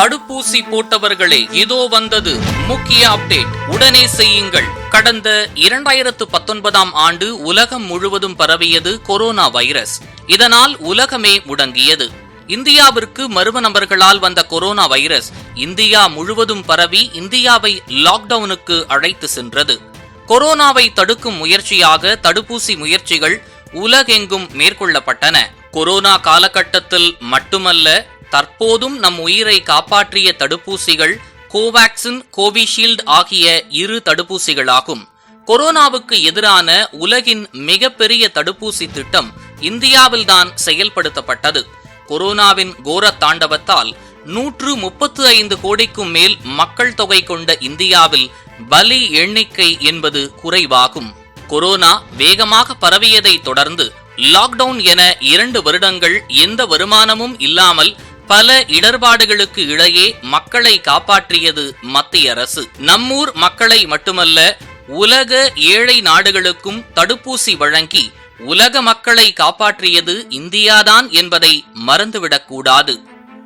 தடுப்பூசி போட்டவர்களே இதோ வந்தது. முக்கிய அப்டேட். உடனே செய்யுங்கள். கடந்த இரண்டாயிரத்து பத்தொன்பதாம் ஆண்டு உலகம் முழுவதும் பரவியது கொரோனா வைரஸ். இதனால் உலகமே முடங்கியது. இந்தியாவிற்கு மர்ம நபர்களால் வந்த கொரோனா வைரஸ் இந்தியா முழுவதும் பரவி இந்தியாவை லாக்டவுனுக்கு அழைத்து சென்றது. கொரோனாவை தடுக்கும் முயற்சியாக தடுப்பூசி முயற்சிகள் உலகெங்கும் மேற்கொள்ளப்பட்டன. கொரோனா காலகட்டத்தில் மட்டுமல்ல தற்போதும் நம் உயிரை காப்பாற்றிய தடுப்பூசிகள் கோவாக்சின் கோவிஷீல்டு ஆகிய இரு தடுப்பூசிகளாகும். கொரோனாவுக்கு எதிரான உலகின் மிகப்பெரிய தடுப்பூசி திட்டம் இந்தியாவில்தான் செயல்படுத்தப்பட்டது. கொரோனாவின் கோர தாண்டவத்தால் நூற்று முப்பத்து ஐந்து கோடிக்கும் மேல் மக்கள் தொகை கொண்ட இந்தியாவில் பலி எண்ணிக்கை என்பது குறைவாகும். கொரோனா வேகமாக பரவியதை தொடர்ந்து லாக்டவுன் என இரண்டு வருடங்கள் எந்த வருமானமும் இல்லாமல் பல இடர்பாடுகளுக்கு இடையே மக்களை காப்பாற்றியது மத்திய அரசு. நம்மூர் மக்களை மட்டுமல்ல உலக ஏழை நாடுகளுக்கும் தடுப்பூசி வழங்கி உலக மக்களை காப்பாற்றியது இந்தியாதான் என்பதை மறந்துவிடக்கூடாது.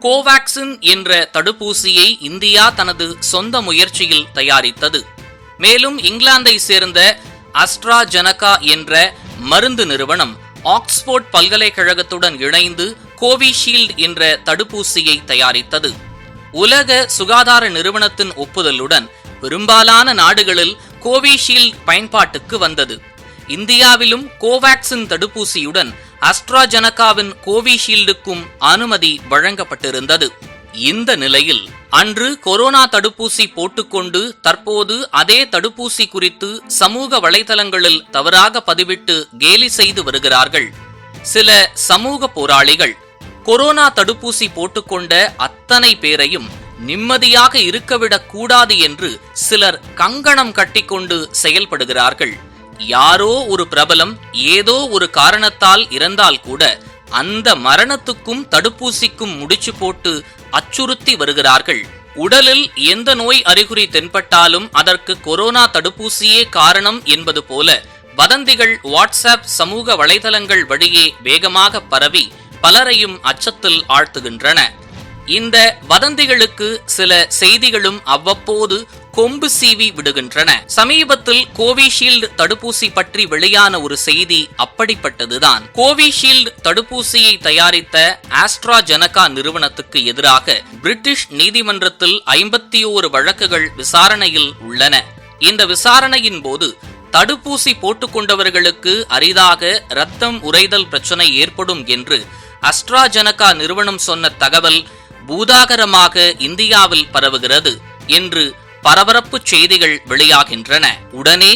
கோவாக்சின் என்ற தடுப்பூசியை இந்தியா தனது சொந்த முயற்சியில் தயாரித்தது. மேலும் இங்கிலாந்தை சேர்ந்த அஸ்ட்ராஜெனகா என்ற மருந்து நிறுவனம் ஆக்ஸ்போர்ட் பல்கலைக்கழகத்துடன் இணைந்து கோவிஷீல்டு என்ற தடுப்பூசியை தயாரித்தது. உலக சுகாதார நிறுவனத்தின் ஒப்புதலுடன் பெரும்பாலான நாடுகளில் கோவிஷீல்டு பயன்பாட்டுக்கு வந்தது. இந்தியாவிலும் கோவாக்சின் தடுப்பூசியுடன் அஸ்ட்ராஜெனகாவின் கோவிஷீல்டுக்கும் அனுமதி வழங்கப்பட்டிருந்தது. இந்த நிலையில் அன்று கொரோனா தடுப்பூசி போட்டுக்கொண்டு தற்போது அதே தடுப்பூசி குறித்து சமூக வலைதளங்களில் தவறாக பதிவிட்டு கேலி செய்து வருகிறார்கள். சில சமூக போராளிகள் கொரோனா தடுப்பூசி போட்டுக்கொண்ட அத்தனை பேரையும் நிம்மதியாக இருக்கவிடக் கூடாது என்று சிலர் கங்கணம் கட்டிக்கொண்டு செயல்படுகிறார்கள். யாரோ ஒரு பிரபலம் ஏதோ ஒரு காரணத்தால் இறந்தால் கூட அந்த மரணத்துக்கும் தடுப்பூசிக்கும் முடிச்சு போட்டு அச்சுறுத்தி வருகிறார்கள். உடலில் எந்த நோய் அறிகுறி தென்பட்டாலும் அதற்கு கொரோனா தடுப்பூசியே காரணம் என்பது போல வதந்திகள் வாட்ஸ்அப் சமூக வலைதளங்கள் வழியே வேகமாக பரவி பலரையும் அச்சத்தில் ஆழ்த்துகின்றன. இந்த வதந்திகளுக்கு சில செய்திகளும் அவ்வப்போது கொம்பு சீவி விடுகின்றன. சமீபத்தில் கோவிஷீல்டு தடுப்பூசி பற்றி வெளியான ஒரு செய்தி அப்படிப்பட்டதுதான். கோவிஷீல்டு தடுப்பூசியை தயாரித்த ஆஸ்ட்ராஜெனகா நிறுவனத்துக்கு எதிராக பிரிட்டிஷ் நீதிமன்றத்தில் ஐம்பத்தி ஓரு வழக்குகள் விசாரணையில் உள்ளன. இந்த விசாரணையின் போது தடுப்பூசி போட்டுக்கொண்டவர்களுக்கு அரிதாக ரத்தம் உறைதல் பிரச்சனை ஏற்படும் என்று அஸ்ட்ராஜெனகா நிறுவனம் சொன்ன தகவல் பூதாகரமாக இந்தியாவில் பரவுகிறது என்று பரபரப்பு செய்திகள் வெளியாகின்றன. உடனே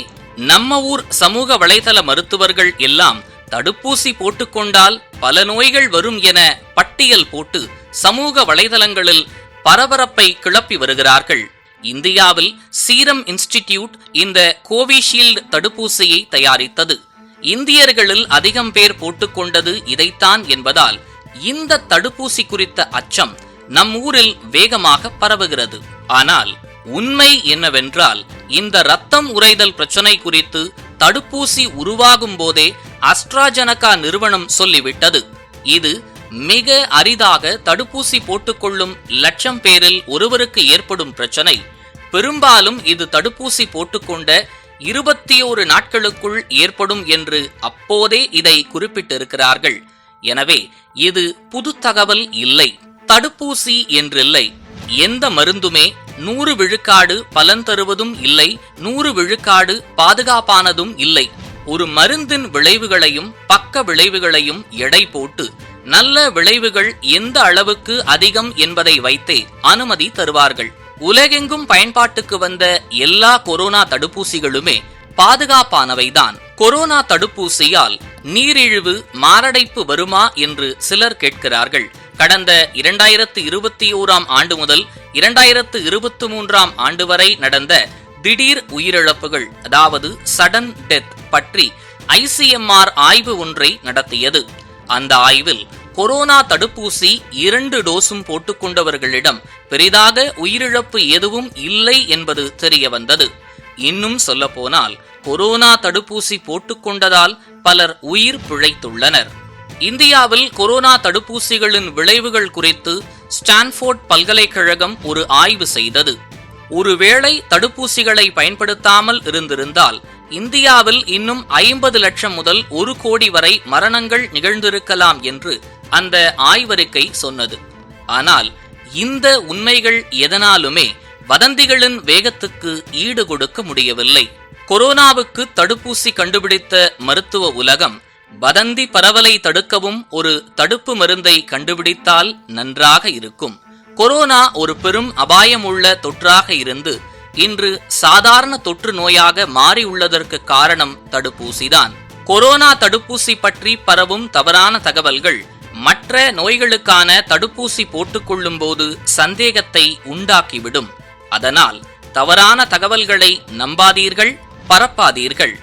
நம்ம ஊர் சமூக வலைதள மருத்துவர்கள் எல்லாம் தடுப்பூசி போட்டுக்கொண்டால் பல நோய்கள் வரும் என பட்டியல் போட்டு சமூக வலைதளங்களில் பரபரப்பை கிளப்பி வருகிறார்கள். இந்தியாவில் சீரம் இன்ஸ்டிடியூட் இந்த கோவிஷீல்டு தடுப்பூசியை தயாரித்தது. இந்தியர்களில் அதிகம் பேர் போட்டுக்கொண்டது இதைத்தான் என்பதால் இந்த தடுப்பூசி குறித்த அச்சம் நம் ஊரில் வேகமாக பரவுகிறது. ஆனால் உண்மை என்னவென்றால் இந்த ரத்தம் உறைதல் பிரச்சனை குறித்து தடுப்பூசி உருவாகும் போதே அஸ்ட்ராஜெனகா நிறுவனம் சொல்லிவிட்டது. இது மிக அரிதாக தடுப்பூசி போட்டுக்கொள்ளும் லட்சம் பேரில் ஒருவருக்கு ஏற்படும் பிரச்சனை. பெரும்பாலும் இது தடுப்பூசி போட்டுக்கொண்ட இருபத்தி ஓரு நாட்களுக்குள் ஏற்படும் என்று அப்போதே இதை குறிப்பிட்டிருக்கிறார்கள். எனவே இது புது தகவல் இல்லை. தடுப்பூசி என்றில்லை. எந்த மருந்துமே நூறு விழுக்காடு பலன் தருவதும் இல்லை. நூறு விழுக்காடு பாதுகாப்பானதும் இல்லை. ஒரு மருந்தின் விளைவுகளையும் பக்க விளைவுகளையும் எடை போட்டு நல்ல விளைவுகள் எந்த அளவுக்கு அதிகம் என்பதை வைத்தே அனுமதி தருவார்கள். உலகெங்கும் பயன்பாட்டுக்கு வந்த எல்லா கொரோனா தடுப்பூசிகளுமே பாதுகாப்பானவைதான். கொரோனா தடுப்பூசியால் நீரிழிவு மாரடைப்பு வருமா என்று சிலர் கேட்கிறார்கள். கடந்த இரண்டாயிரத்து இருபத்தி ஓராம் ஆண்டு முதல் இரண்டாயிரத்து இருபத்தி மூன்றாம் ஆண்டு வரை நடந்த திடீர் உயிரிழப்புகள் அதாவது சடன் டெத் பற்றி ஐசிஎம்ஆர் ஆய்வு ஒன்றை நடத்தியது. அந்த ஆய்வில் கொரோனா தடுப்பூசி இரண்டு டோஸும் போட்டுக்கொண்டவர்களிடம் பெரிதாக உயிரிழப்பு எதுவும் இல்லை என்பது தெரிய வந்தது. இன்னும் சொல்லப்போனால் கொரோனா தடுப்பூசி போட்டுக்கொண்டதால் பலர் உயிர் பிழைத்துள்ளனர். இந்தியாவில் கொரோனா தடுப்பூசிகளின் விளைவுகள் குறித்து ஸ்டான்ஃபோர்ட் பல்கலைக்கழகம் ஒரு ஆய்வு செய்தது. ஒருவேளை தடுப்பூசிகளை பயன்படுத்தாமல் இருந்திருந்தால் இந்தியாவில் இன்னும் ஐம்பது லட்சம் முதல் ஒரு கோடி வரை மரணங்கள் நிகழ்ந்திருக்கலாம் என்று அந்த ஆய்வறிக்கை சொன்னது. ஆனால் இந்த உண்மைகள் எதனாலுமே வதந்திகளின் வேகத்துக்கு ஈடு கொடுக்க முடியவில்லை. கொரோனாவுக்கு தடுப்பூசி கண்டுபிடித்த மருத்துவ உலகம் வதந்தி பரவலை தடுக்கவும் ஒரு தடுப்பு மருந்தை கண்டுபிடித்தால் நன்றாக இருக்கும். கொரோனா ஒரு பெரும் அபாயமுள்ள தொற்றாக இருந்து இன்று சாதாரண தொற்று நோயாக மாறியுள்ளதற்கு காரணம் தடுப்பூசிதான். கொரோனா தடுப்பூசி பற்றி பரவும் தவறான தகவல்கள் மற்ற நோய்களுக்கான தடுப்பூசி போட்டுக்கொள்ளும் போது சந்தேகத்தை உண்டாக்கிவிடும். அதனால் தவறான தகவல்களை நம்பாதீர்கள் பரப்பாதீர்கள்.